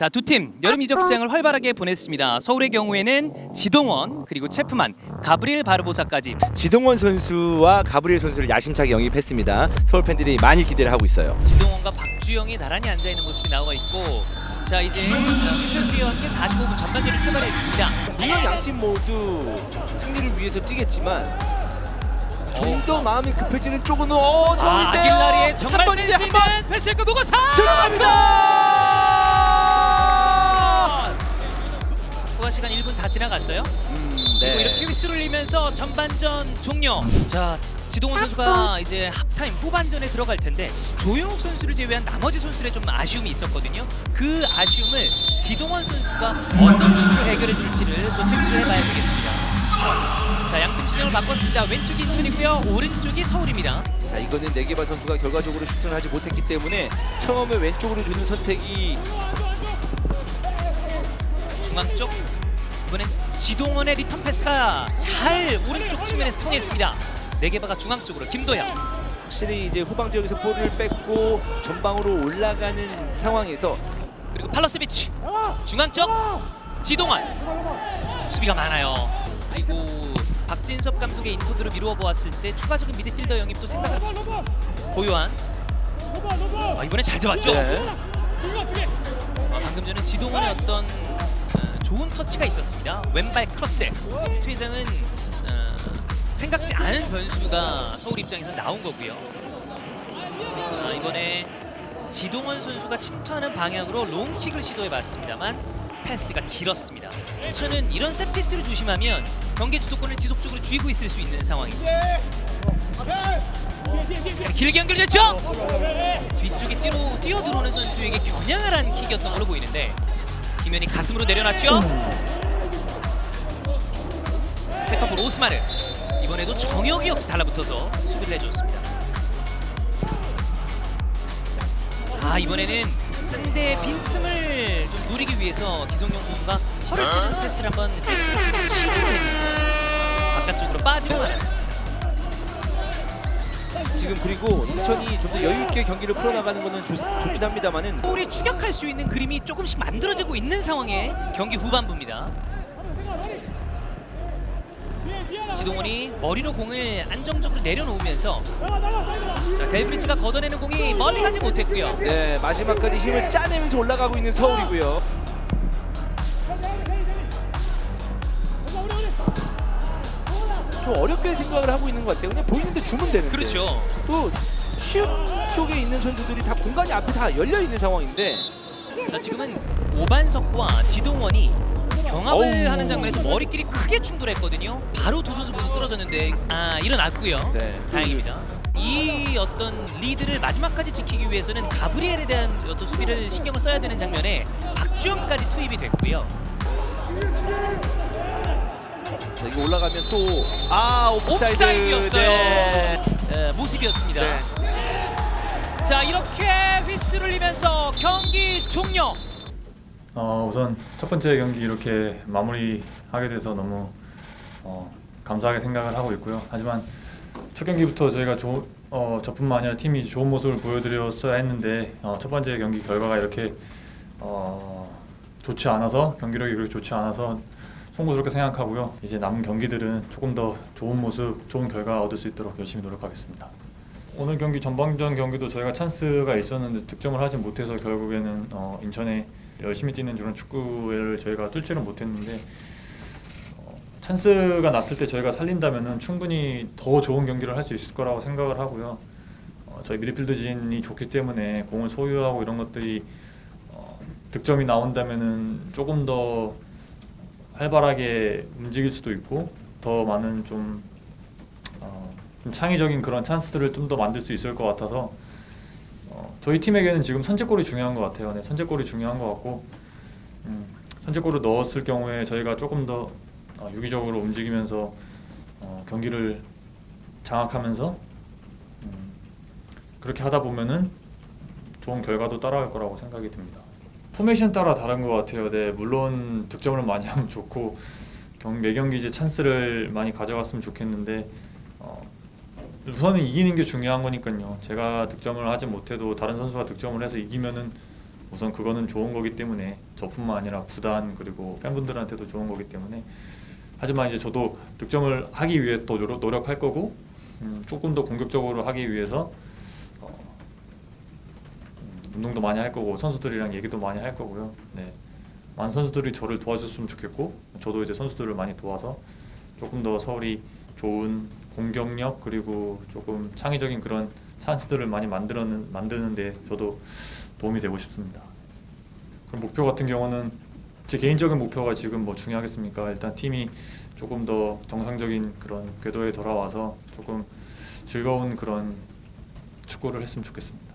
자, 두 팀 여름 이적 시장을 활발하게 보냈습니다. 서울의 경우에는 지동원 그리고 체프만, 가브리엘 바르보사까지 지동원 선수와 가브리엘 선수를 야심차게 영입했습니다. 서울 팬들이 많이 기대를 하고 있어요. 지동원과 박주영이 나란히 앉아 있는 모습이 나와 있고 자, 이제 휘슬수리와 함께 45분 전반전을 출발했습니다. 물론 양팀 모두 승리를 위해서 뛰겠지만 좀 더 마음이 급해지는 쪽은 어 아, 서울인데요. 아길라리의 정말 센스 있는 패스를 끄고 사 들어갑니다. 추가 시간 1분 다 지나갔어요. 음, 그리고 네. 이렇게 휘슬을 흘리면서 전반전 종료. 자, 지동원 선수가 이제 합타임 후반전에 들어갈 텐데 조용욱 선수를 제외한 나머지 선수들의 좀 아쉬움이 있었거든요. 그 아쉬움을 지동원 선수가 어떤 식으로 해결해 줄지를 또 체크를 해봐야 되겠습니다. 자, 양팀 진영을 바꿨습니다. 왼쪽이 인천이고요, 오른쪽이 서울입니다. 자 이거는 네게바 선수가 결과적으로 슈팅을 하지 못했기 때문에 처음에 왼쪽으로 주는 선택이 중앙 쪽 이번엔 지동원의 리턴 패스가 잘 오른쪽 측면에서 통했습니다. 네개바가 중앙 쪽으로 김도영. 확실히 이제 후방 지역에서 볼을 뺏고 전방으로 올라가는 상황에서 그리고 팔로세비치 중앙 쪽 지동원 수비가 많아요. 그리고 박진섭 감독의 인터뷰를 미루어 보았을 때 추가적인 미드필더 영입도 생각을 고요한 아, 이번에 잘 잡았죠. 네. 아, 방금 전에 지동원의 어떤 어, 좋은 터치가 있었습니다. 왼발 크로스. 퇴장은 어, 생각지 않은 변수가 서울 입장에서 나온 거고요. 자, 이번에 지동원 선수가 침투하는 방향으로 롱킥을 시도해봤습니다만 패스가 길었습니다. 인천은 이런 세트피스를 조심하면 경기 주도권을 지속적으로 쥐고 있을 수 있는 상황입니다. 길게 연결됐죠? 뒤쪽에 뛰로 뛰어 들어오는 선수에게 겨냥을 한 킥이었던 걸로 보이는데 김현이 가슴으로 내려놨죠. 세컨볼 오스마르 이번에도 정혁이 역시 달라붙어서 수비를 해줬습니다. 아 이번에는 상대의 빈틈을 좀 노리기 위해서 기성용 선수가 허를 찌르는 패스를 한번 했는데 바깥쪽으로 빠지고 말았습니다. 지금 그리고 인천이 좀 더 여유 있게 경기를 풀어나가는 좋, 좋긴 합니다만은 서울이 추격할 수 있는 그림이 조금씩 만들어지고 있는 상황의 경기 후반부입니다. 지동원이 머리로 공을 안정적으로 내려놓으면서 자, 델브리치가 걷어내는 공이 멀리 가지 못했고요. 네 마지막까지 힘을 짜내면서 올라가고 있는 서울이고요. 좀 어렵게 생각을 하고 있는 것 같아요. 그냥 보이는데 주면 되는데. 그렇죠. 또슛 쪽에 있는 선수들이 다 공간이 앞에 다 열려 있는 상황인데 자, 지금은 오반석과 지동원이 경합을 어우. 하는 장면에서 머리끼리 크게 충돌했거든요. 바로 두 선수 모두 쓰러졌는데 아 일어났고요. 네. 다행입니다. 이 어떤 리드를 마지막까지 지키기 위해서는 가브리엘에 대한 어떤 수비를 신경을 써야 되는 장면에 박주영까지 투입이 됐고요. 올라가면 또 아 옵사이드. 옵사이드였어요. 네. 에, 모습이었습니다. 네. 자 이렇게 휘슬을 흘리면서 경기 종료. 어, 우선 첫 번째 경기 이렇게 마무리하게 돼서 너무 어, 감사하게 생각을 하고 있고요. 하지만 첫 경기부터 저희가 조, 어, 저뿐만 아니라 팀이 좋은 모습을 보여드렸어야 했는데 어, 첫 번째 경기 결과가 이렇게 어, 좋지 않아서 경기력이 그렇게 좋지 않아서 송구스럽게 생각하고요. 이제 남은 경기들은 조금 더 좋은 모습, 좋은 결과 얻을 수 있도록 열심히 노력하겠습니다. 오늘 경기 전반전 경기도 저희가 찬스가 있었는데 득점을 하지 못해서 결국에는 어, 인천에 열심히 뛰는 그런 축구를 저희가 뚫지는 못했는데 어, 찬스가 났을 때 저희가 살린다면은 충분히 더 좋은 경기를 할 수 있을 거라고 생각을 하고요. 어, 저희 미드필드진이 좋기 때문에 공을 소유하고 이런 것들이 어, 득점이 나온다면은 조금 더 활발하게 움직일 수도 있고 더 많은 좀, 어, 좀 창의적인 그런 찬스들을 좀 더 만들 수 있을 것 같아서 어, 저희 팀에게는 지금 선제골이 중요한 것 같아요. 네, 선제골이 중요한 것 같고 음, 선제골을 넣었을 경우에 저희가 조금 더 어, 유기적으로 움직이면서 어, 경기를 장악하면서 음, 그렇게 하다 보면은 좋은 결과도 따라갈 거라고 생각이 듭니다. 포메이션 따라 다른 것 같아요. 네, 물론 득점을 많이 하면 좋고 경, 매 경기 이제 찬스를 많이 가져갔으면 좋겠는데 어, 우선은 이기는 게 중요한 거니까요. 제가 득점을 하지 못해도 다른 선수가 득점을 해서 이기면은 우선 그거는 좋은 거기 때문에 저뿐만 아니라 구단 그리고 팬분들한테도 좋은 거기 때문에 하지만 이제 저도 득점을 하기 위해 또 노력, 노력할 거고 음, 조금 더 공격적으로 하기 위해서 운동도 많이 할 거고 선수들이랑 얘기도 많이 할 거고요. 네. 많은 선수들이 저를 도와줬으면 좋겠고 저도 이제 선수들을 많이 도와서 조금 더 서울이 좋은 공격력 그리고 조금 창의적인 그런 찬스들을 많이 만들는 만드는데 저도 도움이 되고 싶습니다. 그럼 목표 같은 경우는 제 개인적인 목표가 지금 뭐 중요하겠습니까? 일단 팀이 조금 더 정상적인 그런 궤도에 돌아와서 조금 즐거운 그런 축구를 했으면 좋겠습니다.